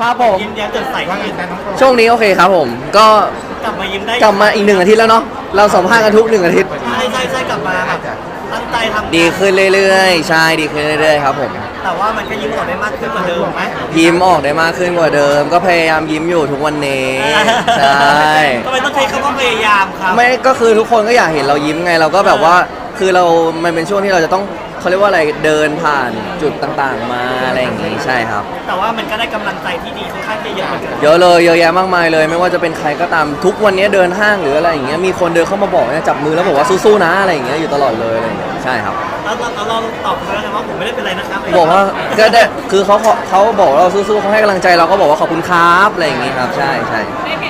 ครับผม ยิ้มแย้มแจ่มใสว่าไงจ๊ะน้องโปรช่วงนี้โอเคครับผม ก็กลับมายิ้มได้กลับมาอีกหนึ่งอาทิตย์แล้วเนาะ เราสัมภาษณ์กันทุกหนึ่งอาทิตย์ ใช่ใช่ใช่กลับมาแบบตั้งใจทำงานดีขึ้นเรื่อยๆ ใช่ ดีขึ้นเรื่อยๆ ครับผม แต่ว่ามันก็ยิ้มออกได้มากขึ้นกว่าเดิมไหมยิ้มออกได้มากขึ้นกว่าเดิม ก็พยายามยิ้มอยู่ทุกวันนี้ ใช่ ทำไมต้องใช้คำว่าพยายามครับ ไม่ก็คือทุกคนก็อยากเห็นเรายิ้มไง เราก็แบบว่า คือเรา มันเป็นช่วงที่เราจะต้อง เขาเรียกว่าอะไรเดินผ่านจุดต่างๆ มาอะไรอย่างงี้ใช่ครับ แต่ว่ามันก็ได้กำลังใจที่ดีค่อนข้างจะเยอะเหมือนกันเยอะเลยเยอะแยะมากมายเลย ไม่ว่าจะเป็นใครก็ตามทุกวันนี้เดินห้างหรืออะไรอย่างเงี้ยมีคนเดินเข้ามาบอกเนี่ยจับมือแล้วบอกว่าสู้ๆนะอะไรอย่างเงี้ยอยู่ตลอดเลยอะไรอย่างเงี้ยใช่ครับ แล้วเราเราตอบเขาแล้วไงว่าผมไม่ได้เป็นไรนะครับบอกว่าก็ได้คือเขาเขาเขาบอกเราสู้ๆเขาให้กำลังใจเราก็บอกว่าขอบคุณครับอะไรอย่างงี้ครับ ใช่ใช่ ได้เห็น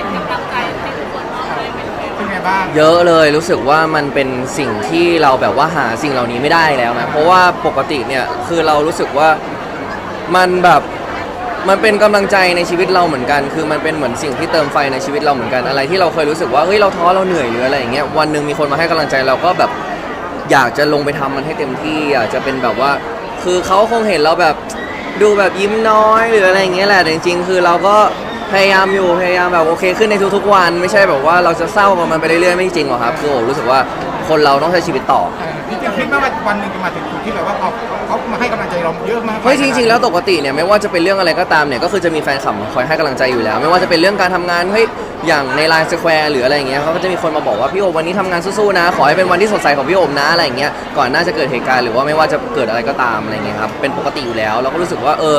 บ้างเยอะเลยรู้สึกว่ามันเป็นสิ่งที่เราแบบว่าหาสิ่งเหล่านี้ไม่ได้แล้วนะเพราะว่าปกติเนี่ยคือเรารู้สึกว่ามันแบบมันเป็นกำลังใจในชีวิตเราเหมือนกัน คือมันเป็นเหมือนสิ่งที่เติมไฟในชีวิตเราเหมือนกันอะไรที่เราเคยรู้สึกว่าเฮ้ยเราท้อเราเหนื่อยหรืออะไรอย่างเงี้ยวันหนึ่งมีคนมาให้กำลังใจเราก็แบบอยากจะลงไปทำมันให้เต็มที่อยากจะเป็นแบบว่า คือเขาคงเห็นเราแบบดูแบบยิ้มน้อยหรืออะไรอย่างเงี้ยแหละแต่จริงๆ คือเราก็ พยายามอยู่พยายามแบบโอเคขึ้นในทุกๆวัน ไม่ใช่แบบว่าเราจะเศร้ากับมันไปเรื่อยๆไม่จริงหรอกครับคือโอ้รู้สึกว่าคนเราต้องใช้ชีวิตต่อเออจริงๆคิดว่าวันหนึ่งจะมาถึงจุดที่แบบว่าเขาเขามาให้กำลังใจเราเยอะมากเฮ้ยจริงๆแล้วปกติเนี่ยไม่ว่าจะเป็นเรื่องอะไรก็ตามเนี่ยก็คือจะมีแฟนคลับคอยให้กำลังใจอยู่แล้ว ไม่ว่าจะเป็นเรื่องการทำงานเฮ้ยอย่างในไลน์สแควร์หรืออะไรอย่างเงี้ยเขาก็จะมีคนมาบอกว่าพี่โอมวันนี้ทำงานสู้ๆนะ ขอให้เป็นวันที่สดใสของพี่โอมนะอะไรอย่างเงี้ยก่อนหน้าจะเกิดเหตุการณ์หรือว่าไม่ว่าจะเกิดอะไรก็ตามอะไรเงี้ยครับเป็นปกติอยู่แล้วเราก็รู้สึกว่าเออ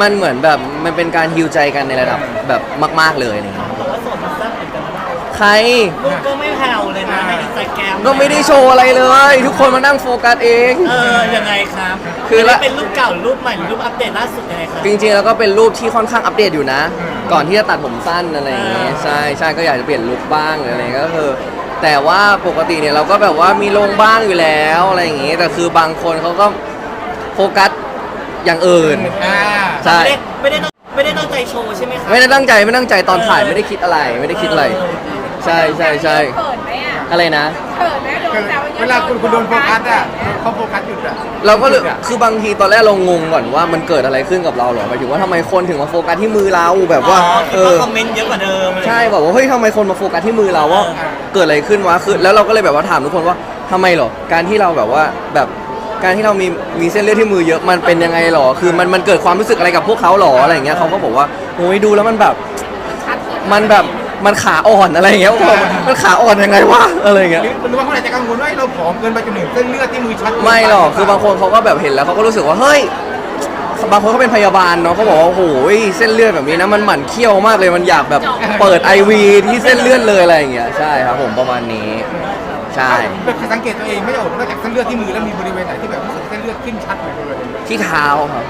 มันเหมือนแบบมันเป็นการฮิวใจกันในระดับแบบมาก ๆเลยอะไรเงี้ยแต่ว่าโสดมันแซ่บเหมือนกันนะใคร ลูกก็ไม่แผ่วเลยนะในอินสตาแกรมก็ไม่ได้โชว์อะไรเลย ทุกคนมานั่งโฟกัสเอง เออยังไงครับคือละนนี้เป็นรูปเก่าหรือรูปใหม่หรือรูปอัปเดตล่าสุดยังไงครับ จริงๆแล้วก็เป็นรูปที่ค่อนข้างอัปเดตอยู่นะ ก่อนที่จะตัดผมสั้นอะไรอย่างเงี้ยอ่า ใช่ใช่ก็อยากจะเปลี่ยนลุคบ้างหรืออะไรก็คือ แต่ว่าปกติเนี่ยเราก็แบบว่ามีลงบ้างอยู่แล้วอะไรอย่างเงี้ยแต่คือบางคนเขาก็โฟกัส อย่างอื่น อ่าใช่ ไม่ได้ไม่ได้ตั้งไม่ได้ตั้งใจโชว์ใช่ไหมครับไม่ได้ตั้งใจไม่ตั้งใจตอนถ่ายไม่ได้คิดอะไร ไม่ได้คิดอะไร ใช่ใช่ใช่เขินไหมอะอะไรนะ เขินไหมโดนแซวเยอะเวลาคุณคุณโดนโฟกัสอะเขาโฟกัสหยุดอะเราก็เลยคือบางทีตอนแรกเรางงก่อนว่ามันเกิดอะไรขึ้นกับเราเหรอหมายถึงว่าทำไมคนถึงมาโฟกัสที่มือเราแบบว่าอ๋อคิเอดว่าอคอมเมนต์เยอะกว่าเดิมใช่บอกว่าเฮ้ยทำไมคนมาโฟกัสที่มือเราว่าเออเกิดอะไรขึ้นวะคือแล้วเราก็เลยแบบว่าถามทุกคนว่าทำไมหรอการที่เราแบบว่าแบบ การที่เรามีมีเส้นเลือดที่มือเยอะมันเป็นยังไงหรอ คือมันมันเกิดความรู้สึกอะไรกับพวกเขาหรออะไรอย่างเงี้ยเขาก็บอกว่าโอ้ยดูแล้วมันแบบมันแบบมันขาอ่อนอะไรอย่างเงี้ยผมบอกว่ามันขาอ่อนยังไงวะอะไรอย่างเงี้ย หรือหรือว่าเขาอาจจะกังวลว่าเราผอมเกินไปจนถึงเส้นเลือดที่มือชัดเนปไม่หรอก คือบางคนเขาก็แบบเห็นแล้วเขาก็รู้สึกว่า เฮ้ย บางคนเขาเป็นพยาบาลเนาะเขาบอกว่า โอ้โหเส้นเลือดแบบนี้นะ มันหมั่นเคี้ยวมากเลย มันอยากแบบเปิดไอวีที่เส้นเลือดเลยอะไรอย่างเงี้ย ใช่ครับผมประมาณนี้ ใช่ แบบสังเกตตัวเองไม่ได้ออกนอกจากเส้นเลือดที่มือแล้วมีบริเวณไหนที่แบบรู้สึกเส้นเลือดขึ้นชัดเลยที่เท้าครับ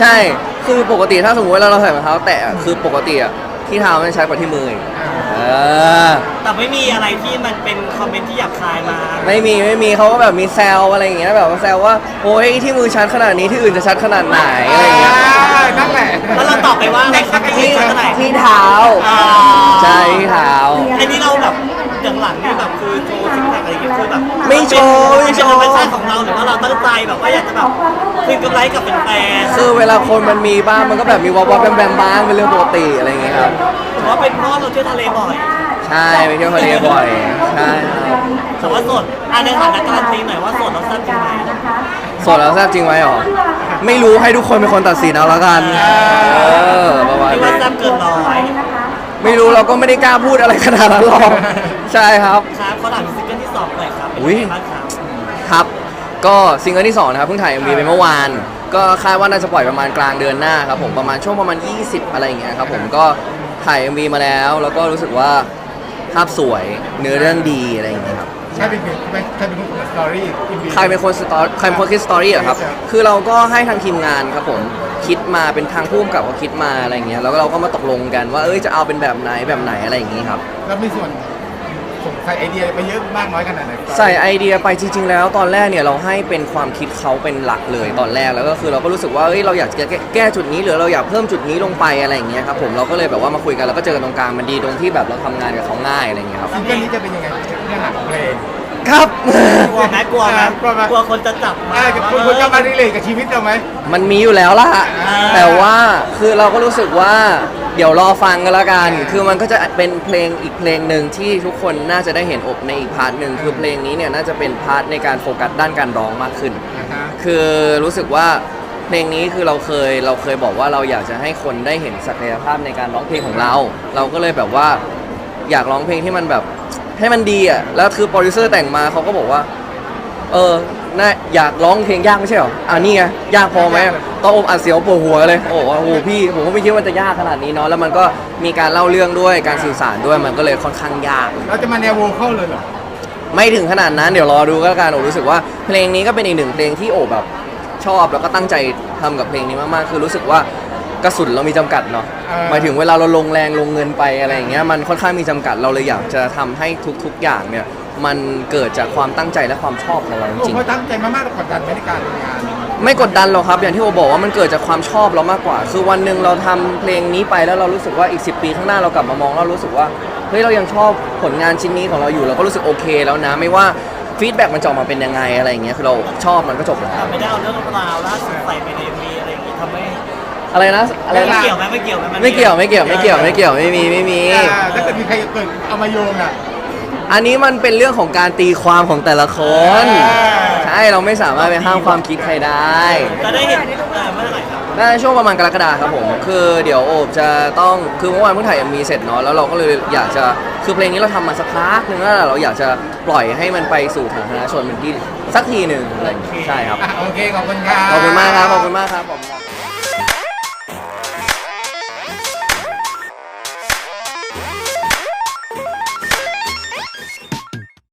ใช่ คือปกติถ้าสมมติว่าเราใส่รองเท้า แตะอะคือปกติอะที่เท้ามันชัดกว่าที่มืออีกเออ แต่ไม่มีอะไรที่มันเป็นคอมเมนต์ที่หยาบคายมา ไม่มีไม่มีเขาก็แบบมีแซวอะไรอย่างเงี้ยแบบว่าแซวว่าโอ้ยที่มือชัดขนาดนี้ที่อื่นจะชัดขนาดไหนอะไรอย่างเงี้ยนั่นแหละแล้วเราตอบไปว่าอะไรครับที่ที่เท่าไหร่ที่เท้า อ่าใช่ที่เท้าไอ้นี่เราแบบ อย่างหลังนี่แบบคือโชว์ซิกแพคอะไรอย่างเงี้ยคือแบบไม่โชว์ไม่เป็นโชว์ธรรมชาติของเราหรือว่าเราตั้งใจแบบว่าอยากจะแบบคืนกำไรกับแฟนคือเวลาคนมันมีบ้างมันก็แบบมีวอลวอลแบมแบมบ้างเป็นเรื่องปกติอะไรอย่างเงี้ยครับๆผมว่าเป็นเพราะเราเที่ยวทะเลบ่อย ใช่ไปเที่ยวทะเลบ่อยใช่ครับแต่ว่าโสดอะในฐานะการันตีหน่อยว่าโสดเราสั้นจริงไหมโสดแล้วแซ่บจริงไหมหรอไม่รู้ให้ทุกคนเป็นคนตัดสินเอาละกันเออประมาณที่ว่านี้แซ่บเกินร้อย ไม่รู้เราก็ไม่ได้กล้าพูดอะไรขนาดนั้นหรอกใช่ครับ ครับเขาถามซิงเกิลที่สองหน่อยครับเป็นอุ๊ย ยังไงบ้างครับครับ ก็ซิงเกิลที่2นะครับเพิ่งถ่าย MV ไปเมื่อวาน ก็คาดว่าน่าจะปล่อยประมาณกลางเดือนหน้าครับผมประมาณช่วงประมาณ 20 อะไรอย่างเงี้ยครับผมก็ถ่าย MV มาแล้ว แล้วก็รู้สึกว่าภาพสวยเนื้อเรื่องดีอะไรอย่างเงี้ยครับ ใช่เป็นใช่เป็นคนสตอรี่ใครเป็นคนสตอรี่ใครเป็นคนคิดสตอรี่อะครับคือเราก็ให้ทางทีมงานครับผม คิดมาเป็นทางผู้กำกับเขาคิดมาอะไรอย่างเงี้ยแล้วก็เราก็มาตกลงกันว่าเอ้ยจะเอาเป็นแบบไหนแบบไหนอะไรอย่างงี้ครับ แล้วมีส่วนส่งใส่ไอเดียไปเยอะมากน้อยขนาดไหนใส่ไอเดียไปจริง ๆ แล้วตอนแรกเนี่ยเราให้เป็นความคิดเขาเป็นหลักเลยตอนแรกแล้วก็คือเราก็รู้สึกว่าเอ้ยเราอยากจะแก้แก้จุดนี้หรือเราอยากเพิ่มจุดนี้ลงไปอะไรอย่างเงี้ยครับผมเราก็เลยแบบว่ามาคุยกันแล้วก็เจอกันตรงกลางมันดีตรงที่แบบเราทำงานกับเขาง่ายอะไรอย่างเงี้ยครับ ซิงเกิลนี้จะเป็นยังไงเนื้อหาของเพลง ครับ กลัวไหมกลัวไหมกลัวไหม กลัวคนจะจับมาอ่าจะคุณคุณจะมารีเลทกับชีวิตเราไหม มันมีอยู่แล้วล่ะอ่าแต่ว่าคือเราก็รู้สึกว่า เดี๋ยวรอฟังกันแล้วกัน คือมันก็จะเป็นเพลงอีกเพลงหนึ่งที่ทุกคนน่าจะได้เห็นอบในอีกพาร์ทหนึ่งคือเพลงนี้เนี่ยน่าจะเป็นพาร์ทในการโฟกัสด้านการร้องมากขึ้นอ่าฮะคือรู้สึกว่าเพลงนี้คือเราเคยเราเคยบอกว่าเราอยากจะให้คนได้เห็นศักยภาพในการร้องเพลงของเรา เราก็เลยแบบว่าอยากร้องเพลงที่มันแบบ ให้มันดีอะแล้วคือโปรดิวเซอร์แต่งมาเขาก็บอกว่า เออน่าอยากร้องเพลงยากไม่ใช่เหรออ่านี่ไงยากพอไหมต้องอมอัดเสียวปวดหัวเลยโอ้โหโอ้โหพี่ผมก็ไม่คิดว่าจะยากขนาดนี้เนาะแล้วมันก็มีการเล่าเรื่องด้วยการสื่อสารด้วยมันก็เลยค่อนข้างยาก เราจะมาแนวโวเข้าเลยเหรอไม่ถึงขนาดนั้นเดี๋ยวรอดูก็แล้วกันโอรู้สึกว่าเพลงนี้ก็เป็นอีกหนึ่งเพลงที่โอแบบชอบแล้วก็ตั้งใจทำกับเพลงนี้มากๆ คือรู้สึกว่ากระสุนเรามีจำกัดเนาะ หมายถึงเวลาเราลงแรงลงเงินไปอะไรอย่างเงี้ยมันค่อนข้างมีจำกัดเราเลยอยากจะทำให้ทุกๆอย่างเนี่ยมันเกิดจากความตั้งใจและความชอบของเราจโอ้ริงเพราะตั้งใจมากๆเรากดดันไหมในการทำงานๆไม่กดดันหรอกครับ อย่างที่โอบอกว่ามันเกิดจากความชอบเรามากกว่า คือวันหนึ่งเราทำเพลงนี้ไปแล้วเรารู้สึกว่าอีก 10 ปีข้างหน้าเรากลับมามองแล้วรู้สึกว่าเฮ้ยเรายังชอบผลงานชิ้นนี้ของเราอยู่เราก็รู้สึกโอเคแล้วนะ ไม่ว่าฟีดแบ็กมันจะออกมาเป็นยังไงอะไรอย่างเงี้ยคือเราชอบมันก็จบแล้วแต่ไม่ได้เอาเรื่องราวล่าสุดใส่ไปในมีอะไรอย่างงี้ทำให้ อะไรนะอะไรไม่นะเกี่ยวไหมไม่เกี่ยวไหมนไม่เกี่ยวไม่เกี่ยวไม่เกี่ยวไม่เกี่ยวไม่มีไม่มี อ่าถ้าเกิดมีใครเกิดเอามาโยงอะ อันนี้มันเป็นเรื่องของการตีความของแต่ละคน อ่า ใช่เราไม่สามารถไปห้ามความคิดใครได้ จะได้เห็นเออเมื่อไหร่ครับน่าจะช่วงประมาณกรกฎาครับผม คือเดี๋ยวโอบจะต้องคือเมื่อวานเพิ่งถ่ายมีเสร็จเนาะแล้วเราก็เลยอยากจะคือเพลงนี้เราทำมาสักพักหนึงแล้วเราอยากจะปล่อยให้มันไปสู่สาธารณชนเป็นที่สักทีหนึ่งอะไรอย่างเงี้ยใช่ครับอะโอเค ขอบคุณครับ ขอบคุณมากครับขอบคุณมากครับผม